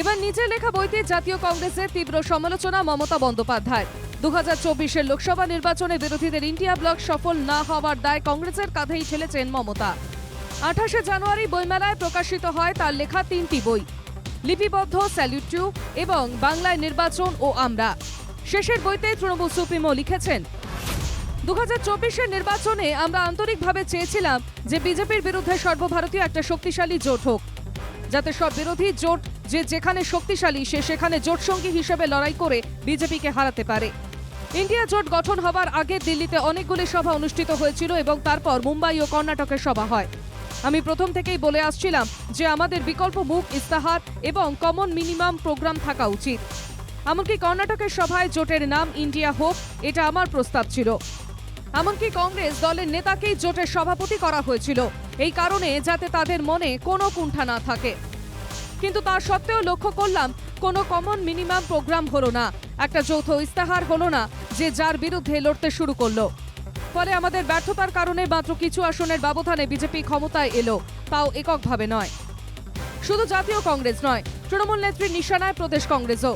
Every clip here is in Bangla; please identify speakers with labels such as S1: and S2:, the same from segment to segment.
S1: এবার নিজের লেখা বইতে জাতীয় কংগ্রেসের তীব্র সমালোচনা মমতা বন্দ্যোপাধ্যায়। দু হাজার চব্বিশের লোকসভা নির্বাচনে বিরোধীদের ইন্ডিয়া ব্লক সফল না হওয়ার দায় কংগ্রেসের কাঁধেই ঠেলেছেন মমতা। আঠাশে জানুয়ারি বইমেলায় প্রকাশিত হয় তার লেখা তিনটি বই, লিপিবদ্ধ স্যালিউট এবং বাংলায় নির্বাচন ও আমরা। শেষের বইতে তৃণমূল সুপ্রিমো লিখেছেন দু হাজার চব্বিশের নির্বাচনে আমরা আন্তরিকভাবে চেয়েছিলাম যে বিজেপির বিরুদ্ধে সর্বভারতীয় একটা শক্তিশালী জোট হোক, যাতে সব বিরোধী জোট যে যেখানে শক্তিশালী, সে সেখানে জোটসঙ্গী হিসেবে লড়াই করে বিজেপিকে হারাতে পারে। ইন্ডিয়া জোট গঠন হবার আগে দিল্লিতে অনেকগুলি সভা অনুষ্ঠিত হয়েছিল এবং তারপর মুম্বাই ও কর্ণাটকের সভা হয়। আমি প্রথম থেকেই বলে আসছিলাম যে আমাদের বিকল্প মুখ ইস্তাহার এবং কমন মিনিমাম প্রোগ্রাম থাকা উচিত। এমনকি কর্ণাটকের সভায় জোটের নাম ইন্ডিয়া হোক, এটা আমার প্রস্তাব ছিল। এমনকি কংগ্রেস দলের নেতাকেই জোটের সভাপতি করা হয়েছিল। এই কারণে যাতে তাদের মনে কোনো কুণ্ঠা না থাকে। কিন্তু তা সত্ত্বেও লক্ষ্য করলাম, কোনো কমন মিনিমাম প্রোগ্রাম হলো না। একটা যৌথ ইস্তাহার হলো না, যে যার বিরুদ্ধে লড়তে শুরু করল। ফলে আমাদের ব্যর্থতার কারণে মাত্র কিছু আসনের ব্যবধানে বিজেপি ক্ষমতায় এলো, তাও এককভাবে নয়। শুধু জাতীয় কংগ্রেস নয়, তৃণমূল নেত্রীর নিশানায় প্রদেশ কংগ্রেসও।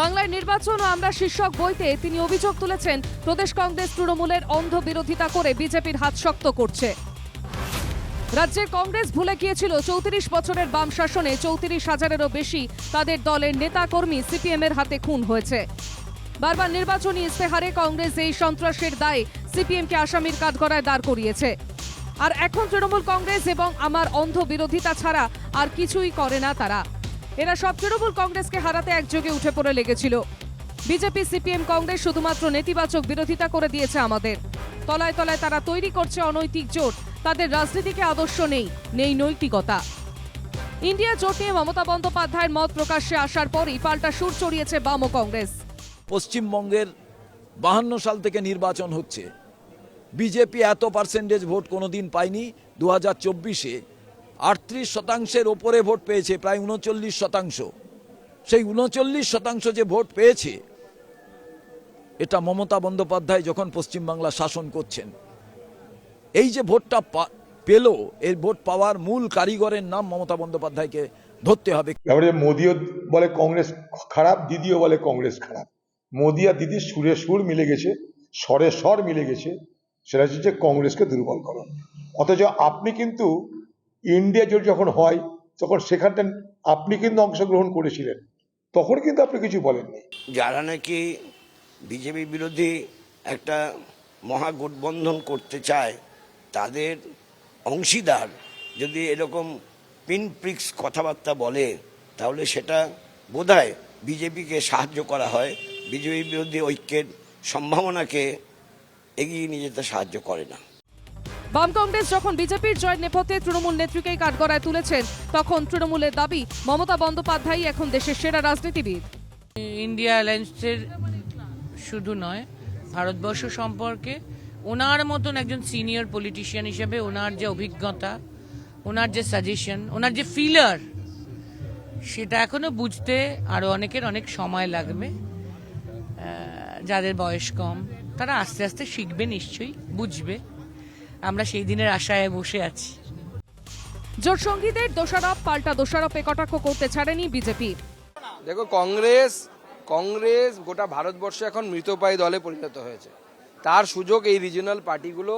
S1: বাংলায় নির্বাচন ও আমরা শীর্ষক বইতে তিনি অভিযোগ তুলেছেন, প্রদেশ কংগ্রেস তৃণমূলের অন্ধ বিরোধিতা করে বিজেপির হাত শক্ত করছে। রাজ্যের কংগ্রেস ভুলে গিয়েছিল চৌত্রিশ বছরের বাম শাসনে চৌত্রিশ হাজারেরও বেশি তাদের দলের নেতা কর্মী সিপিএম এর হাতে খুন হয়েছে। বারবার নির্বাচনী ইস্তেহারে কংগ্রেস এই সন্ত্রাসের দায়ে সিপিএমকে আসামির কাঠগড়ায় দাঁড় করিয়েছে। আর এখন তৃণমূল কংগ্রেস এবং আমার অন্ধ বিরোধিতা ছাড়া আর কিছুই করে না তারা। এরা সব তৃণমূল কংগ্রেসকে হারাতে একযোগে উঠে পড়ে লেগেছিল। বিজেপি, সিপিএম, কংগ্রেস শুধুমাত্র নেতিবাচক বিরোধিতা করে দিয়েছে আমাদের। তলায় তলায় তারা তৈরি করছে অনৈতিক জোট। তাদের রাজনীতিকে আদর্শ নেই নেই নৈতিকতা। ইন্ডিয়া জোট নিয়ে মমতা বন্দ্যোপাধ্যায়ের মত প্রকাশ্যে আসার পরই পাল্টা সুর চড়িয়েছে বাম ও কংগ্রেস।
S2: পশ্চিমবঙ্গের বাহান্ন সাল থেকে নির্বাচন হচ্ছে। বিজেপি এত পার্সেন্টেজ ভোট কোনোদিন পায়নি। দু হাজার চব্বিশে আটত্রিশ শতাংশের ওপরে ভোট পেয়েছে, প্রায় উনচল্লিশ শতাংশ। সেই উনচল্লিশ শতাংশ যে ভোট পেয়েছে, এটা মমতা বন্দ্যোপাধ্যায় যখন পশ্চিমবাংলা শাসন করছেন এই যে ভোটটা পা- পেল এই ভোট পাওয়ার মূল কারিগরের নাম মমতা বন্দ্যোপাধ্যায়কে ধরতে হবে।
S3: তারপরে মোদিও বলে কংগ্রেস খারাপ দিদিও বলে কংগ্রেস খারাপ। মোদি আর দিদির সুরে সুর মিলে গেছে স্বরে স্বর মিলে গেছে সেটা হচ্ছে যে কংগ্রেসকে দুর্বল করো। অথচ আপনি কিন্তু ইন্ডিয়া জোট যখন হয় তখন সেখানটা আপনি কিন্তু অংশগ্রহণ করেছিলেন তখন কিন্তু আপনি কিছু বলেননি।
S4: যারা নাকি বিজেপি বিরোধী একটা মহাগঠবন্ধন করতে চায় তাদের অংশীদার যদি এরকম পিনপ্রিক্স কথাবার্তা বলে তাহলে সেটা বোধহয় বিজেপিকে সাহায্য করা হয়। বিজেপি বিরোধী ঐক্যের সম্ভাবনাকে এগিয়ে নিয়ে যেতে সাহায্য করে না।
S1: বাম কংগ্রেস যখন বিজেপির জয়ের নেপথ্যে তৃণমূল নেত্রীকেই কাঠগড়ায় তুলেছেন তখন তৃণমূলের দাবি মমতা বন্দ্যোপাধ্যায় এখন দেশের সেরা রাজনীতিবিদ।
S5: ইন্ডিয়া অ্যালায়েন্সের শুধু নয় ভারতবর্ষ সম্পর্কে ওনার মতন একজন সিনিয়র পলিটিশিয়ান হিসেবে ওনার যে অভিজ্ঞতা ওনার যে সাজেশন ওনার যে ফিলার সেটা এখনও বুঝতে আরও অনেকের অনেক সময় লাগবে। যাদের বয়স কম তারা আস্তে আস্তে শিখবে নিশ্চয়ই বুঝবে। আমরা সেই দিনের আশায় বসে আছি।
S1: জোট সঙ্গীদের দোষারোপ পাল্টা দোষারোপে কটাক্ষ করতে ছাড়েনি বিজেপি
S6: দেখো কংগ্রেস কংগ্রেস গোটা ভারতবর্ষে এখন মৃতপায়ী দলে পরিণত হয়েছে। তার সুযোগ এই রিজিওনাল পার্টিগুলো,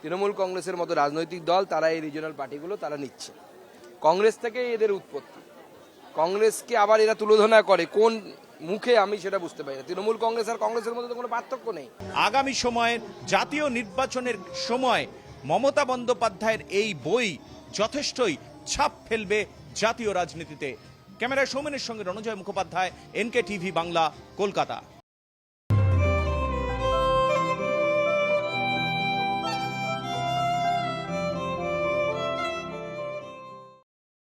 S6: তৃণমূল কংগ্রেসের মতো রাজনৈতিক দল, তারা এই রিজিওনাল পার্টিগুলো তারা নিচ্ছে। কংগ্রেস থেকে এদের উৎপত্তি। কংগ্রেসকে আবার এরা তুলোধনা করে, কোন মুখে আমি সেটা বুঝতে পারি না। তৃণমূল কংগ্রেস আর কংগ্রেসের মধ্যে তো কোনো পার্থক্য নেই।
S7: আগামী সময়ের জাতীয় নির্বাচনের সময় মমতা বন্দ্যোপাধ্যায়ের এই বই যথেষ্টই ছাপ ফেলবে জাতীয় রাজনীতিতে। ক্যামেরায় সৌমেনের সঙ্গে রণজয় মুখোপাধ্যায়, এনকে টিভি বাংলা, কলকাতা।